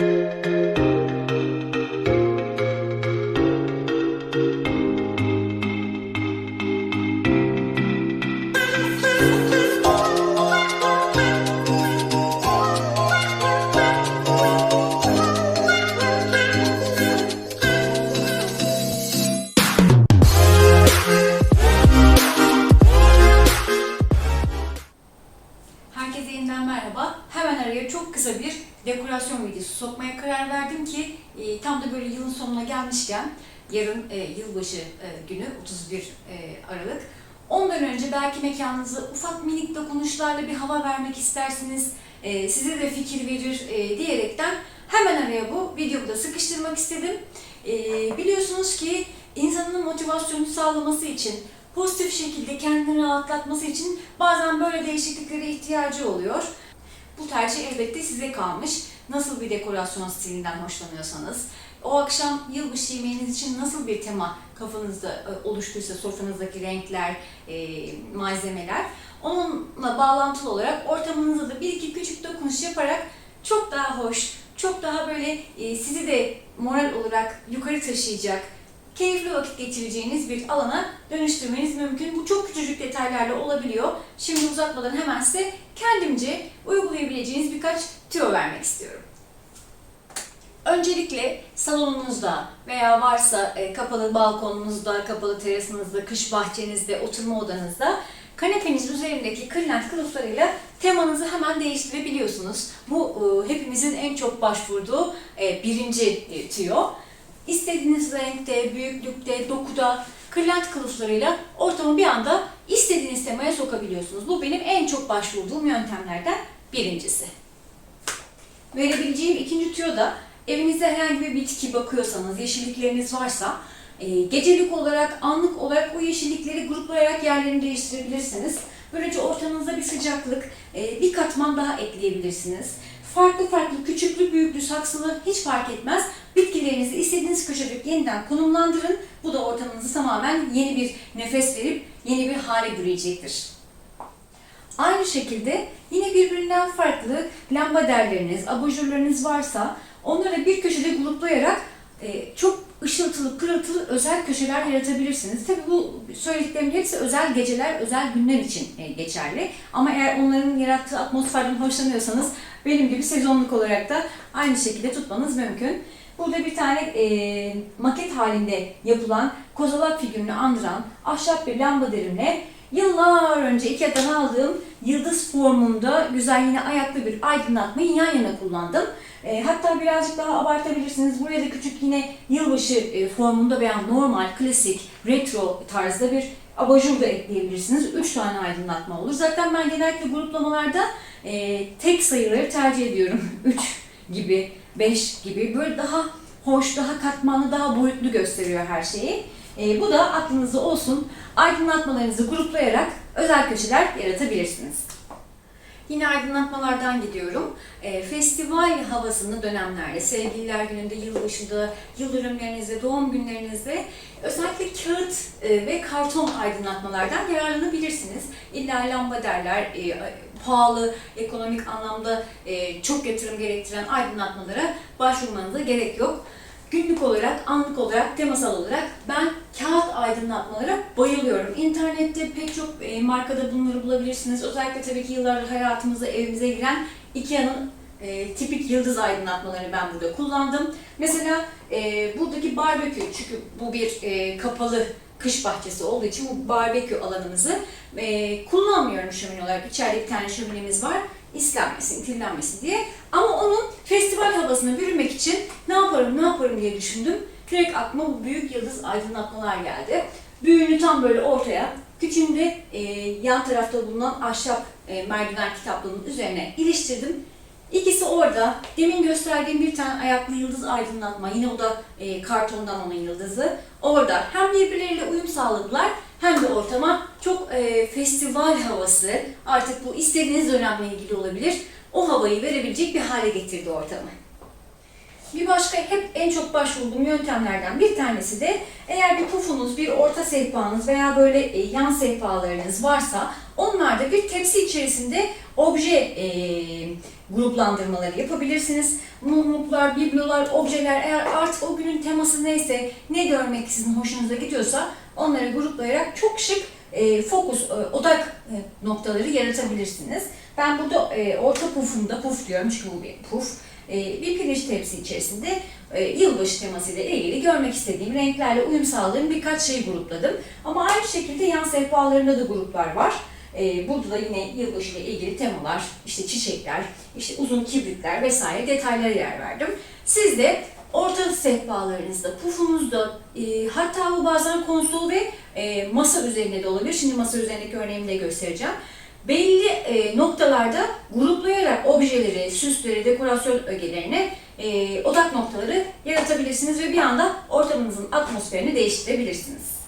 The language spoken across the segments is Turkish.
Música sokmaya karar verdim ki e, tam da böyle yılın sonuna gelmişken yarın e, yılbaşı e, günü 31 e, Aralık. Ondan önce belki mekanınıza ufak minik dokunuşlarla bir hava vermek istersiniz. E, size de fikir verir e, diyerekten hemen araya bu videoyu da sıkıştırmak istedim. E, biliyorsunuz ki insanın motivasyonu sağlaması için pozitif şekilde kendini rahatlatması için bazen böyle değişikliklere ihtiyacı oluyor. Bu tercih elbette size kalmış. Nasıl bir dekorasyon stilinden hoşlanıyorsanız, o akşam yılbaşı yemeğiniz için nasıl bir tema kafanızda e, oluştuysa, sofranızdaki renkler, e, malzemeler, onunla bağlantılı olarak ortamınıza da bir iki küçük dokunuş yaparak çok daha hoş, çok daha böyle e, sizi de moral olarak yukarı taşıyacak, keyifli vakit geçireceğiniz bir alana dönüştürmeniz mümkün. Bu çok küçücük detaylarla olabiliyor. Şimdi uzatmadan hemen size kendimce uygulayabileceğiniz birkaç tüyo vermek istiyorum. Öncelikle salonunuzda veya varsa e, kapalı balkonunuzda, kapalı terasınızda, kış bahçenizde, oturma odanızda kanepeniz üzerindeki kırlent kılıflarıyla temanızı hemen değiştirebiliyorsunuz. Bu e, hepimizin en çok başvurduğu e, birinci tüyo. İstediğiniz renkte, büyüklükte, dokuda kırlent kılıflarıyla ortamı bir anda istediğiniz temaya sokabiliyorsunuz. Bu benim en çok başvurduğum yöntemlerden birincisi. Verebileceğim ikinci tüyo da evinizde herhangi bir bitki bakıyorsanız, yeşillikleriniz varsa e, gecelik olarak, anlık olarak o yeşillikleri gruplayarak yerlerini değiştirebilirsiniz. Böylece ortamınızda bir sıcaklık, e, bir katman daha ekleyebilirsiniz. Farklı farklı küçüklü büyüklü saksılı hiç fark etmez. Bitkilerinizi istediğiniz köşede yeniden konumlandırın. Bu da ortamınızı tamamen yeni bir nefes verip yeni bir hale bürüyecektir. Aynı şekilde yine birbirinden farklı lambaderleriniz, abajurlarınız varsa onları bir köşede gruplayarak e, çok ışıltılı, pırıltılı özel köşeler yaratabilirsiniz. Tabii bu söylediklerimin hepsi özel geceler, özel günler için e, geçerli. Ama eğer onların yarattığı atmosferden hoşlanıyorsanız benim gibi sezonluk olarak da aynı şekilde tutmanız mümkün. Burada bir tane e, maket halinde yapılan kozalak figürünü andıran ahşap bir lamba derimle yıllar önce Ikea'dan aldığım yıldız formunda güzel yine ayaklı bir aydınlatmayı yan yana kullandım. E, hatta birazcık daha abartabilirsiniz. Buraya da küçük yine yılbaşı e, formunda veya normal, klasik, retro tarzda bir abajur da ekleyebilirsiniz. 3 tane aydınlatma olur. Zaten ben genellikle gruplamalarda e, tek sayıları tercih ediyorum. 3 gibi, 5 gibi böyle daha hoş, daha katmanlı, daha boyutlu gösteriyor her şeyi. E, bu da aklınızda olsun. Aydınlatmalarınızı gruplayarak özel köşeler yaratabilirsiniz. Yine aydınlatmalardan gidiyorum. E, festival havasını dönemlerde, sevgililer gününde, yılbaşında, yıl dönümlerinizde, doğum günlerinizde özellikle kağıt e, ve karton aydınlatmalardan yararlanabilirsiniz. İlla lamba derler, e, pahalı, ekonomik anlamda e, çok yatırım gerektiren aydınlatmalara başvurmanıza gerek yok. Günlük olarak, anlık olarak, temasal olarak ben kağıt aydınlatmalara bayılıyorum. İnternette pek çok e, markada bunları bulabilirsiniz. Özellikle tabii ki yıllardır hayatımıza, evimize giren Ikea'nın e, tipik yıldız aydınlatmalarını ben burada kullandım. Mesela e, buradaki barbekü, çünkü bu bir e, kapalı kış bahçesi olduğu için bu barbekü alanımızı e, kullanmıyorum şömine olarak. İçeride bir tane şöminemiz var. İslenmesin, kirlenmesin diye. Ama onun festival havasına bürünmek için ne yaparım, ne yaparım diye düşündüm. Direkt aklıma bu büyük yıldız aydınlatmalar geldi. Büyüğünü tam böyle ortaya, küçüğünü e, yan tarafta bulunan ahşap e, merdiven kitaplığının üzerine iliştirdim. İkisi orada. Demin gösterdiğim bir tane ayaklı yıldız aydınlatma. Yine o da e, kartondan onun yıldızı. Orada hem birbirleriyle uyum sağladılar hem de ortama çok e, festival havası, artık bu istediğiniz dönemle ilgili olabilir, o havayı verebilecek bir hale getirdi ortamı. Bir başka hep en çok başvurduğum yöntemlerden bir tanesi de eğer bir pufunuz, bir orta sehpanız veya böyle e, yan sehpalarınız varsa onlarda bir tepsi içerisinde obje e, gruplandırmaları yapabilirsiniz. Mumluklar, biblolar, objeler eğer artık o günün teması neyse, ne görmek sizin hoşunuza gidiyorsa onları gruplayarak çok şık e, fokus, e, odak e, noktaları yaratabilirsiniz. Ben burada e, orta pufumda, puf diyorum çünkü bu bir puf, e, bir pirinç tepsi içerisinde e, yılbaşı temasıyla ilgili görmek istediğim renklerle uyum sağladığım birkaç şey grupladım. Ama aynı şekilde yan sehpalarında da gruplar var. E, burada da yine yılbaşı ile ilgili temalar, işte çiçekler, işte uzun kibritler vesaire detaylara yer verdim. Siz de orta sehpalarınızda, pufunuzda, e, hatta bu bazen konsol ve e, masa üzerinde de olabilir. Şimdi masa üzerindeki örneğimi de göstereceğim. Belli e, noktalarda gruplayarak objeleri, süsleri, dekorasyon ögelerine e, odak noktaları yaratabilirsiniz ve bir anda ortamınızın atmosferini değiştirebilirsiniz.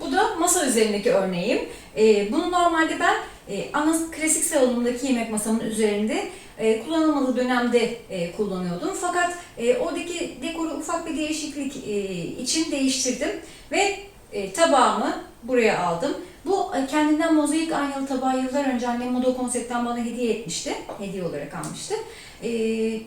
Bu da masa üzerindeki örneğim. E, bunu normalde ben e, ana klasik salonumdaki yemek masamın üzerinde e, kullanılmalı dönemde e, kullanıyordum. Fakat e, oradaki dekoru ufak bir değişiklik e, için değiştirdim ve e, tabağımı buraya aldım. Bu e, kendinden mozaik aynalı tabağı yıllar önce annem Moda Konsept'ten bana hediye etmişti. Hediye olarak almıştı. E,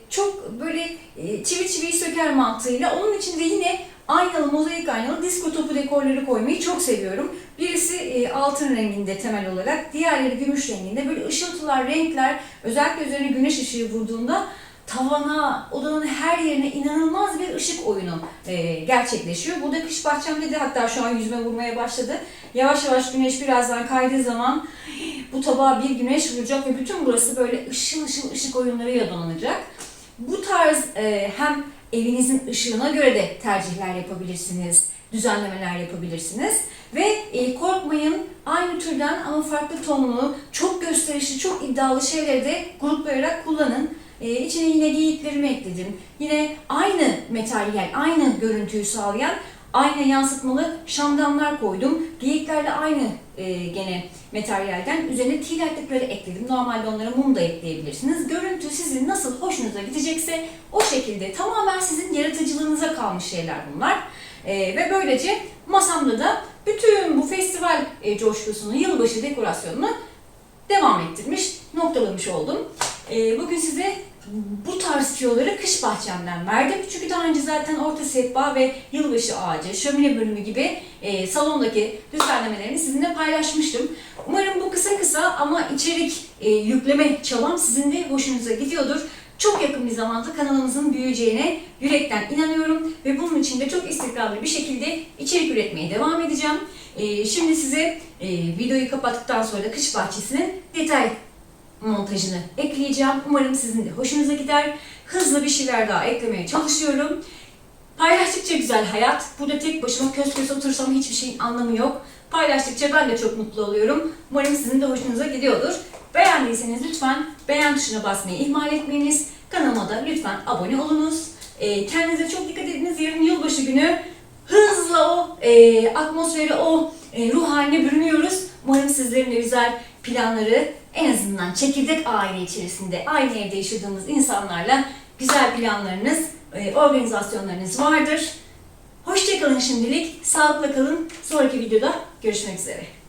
çok böyle e, çivi çiviyi söker mantığıyla onun içinde yine aynalı, mozaik aynalı disko topu dekorları koymayı çok seviyorum. Birisi e, altın renginde temel olarak, diğerleri gümüş renginde. Böyle ışıltılar, renkler, özellikle üzerine güneş ışığı vurduğunda tavana, odanın her yerine inanılmaz bir ışık oyunu e, gerçekleşiyor. Burada kış bahçemde de hatta şu an yüzüme vurmaya başladı. Yavaş yavaş güneş birazdan kaydığı zaman bu tabağa bir güneş vuracak ve bütün burası böyle ışıl ışıl ışık oyunlarıyla donanacak. Bu tarz e, hem evinizin ışığına göre de tercihler yapabilirsiniz, düzenlemeler yapabilirsiniz. Ve e, korkmayın aynı türden ama farklı tonlu, çok gösterişli, çok iddialı şeyleri de gruplayarak kullanın. E, içine yine geyiklerimi ekledim. Yine aynı materyal, aynı görüntüyü sağlayan ayna yansıtmalı şamdanlar koydum. Geyiklerle aynı e, gene materyalden üzerine tilaylıkları ekledim. Normalde onlara mum da ekleyebilirsiniz. Görüntü sizin nasıl hoşunuza gidecekse o şekilde tamamen sizin yaratıcılığınıza kalmış şeyler bunlar. E, ve böylece masamda da bütün bu festival e, coşkusunu, yılbaşı dekorasyonunu devam ettirmiş, noktalamış oldum. E, bugün size bu tarz tüyoları kış bahçemden verdim. Çünkü daha önce zaten orta sehpa ve yılbaşı ağacı, şömine bölümü gibi e, salondaki düzenlemelerini sizinle paylaşmıştım. Umarım bu kısa kısa ama içerik e, yükleme çabam sizin de hoşunuza gidiyordur. Çok yakın bir zamanda kanalımızın büyüyeceğine yürekten inanıyorum ve bunun için de çok istikrarlı bir şekilde içerik üretmeye devam edeceğim. E, şimdi size e, videoyu kapattıktan sonra da kış bahçesinin detay montajını ekleyeceğim. Umarım sizin de hoşunuza gider. Hızlı bir şeyler daha eklemeye çalışıyorum. Paylaştıkça güzel hayat. Burada tek başıma köz köz otursam hiçbir şeyin anlamı yok. Paylaştıkça ben de çok mutlu oluyorum. Umarım sizin de hoşunuza gidiyordur. Beğendiyseniz lütfen beğen tuşuna basmayı ihmal etmeyiniz. Kanalıma da lütfen abone olunuz. Ee, kendinize çok dikkat ediniz. Yarın yılbaşı günü hızla o e, atmosferi, o e, ruh haline bürünüyoruz. Umarım sizlerin de güzel planları en azından çekirdek aile içerisinde aynı evde yaşadığımız insanlarla güzel planlarınız, e, organizasyonlarınız vardır. Hoşçakalın şimdilik, sağlıkla kalın. Sonraki videoda görüşmek üzere.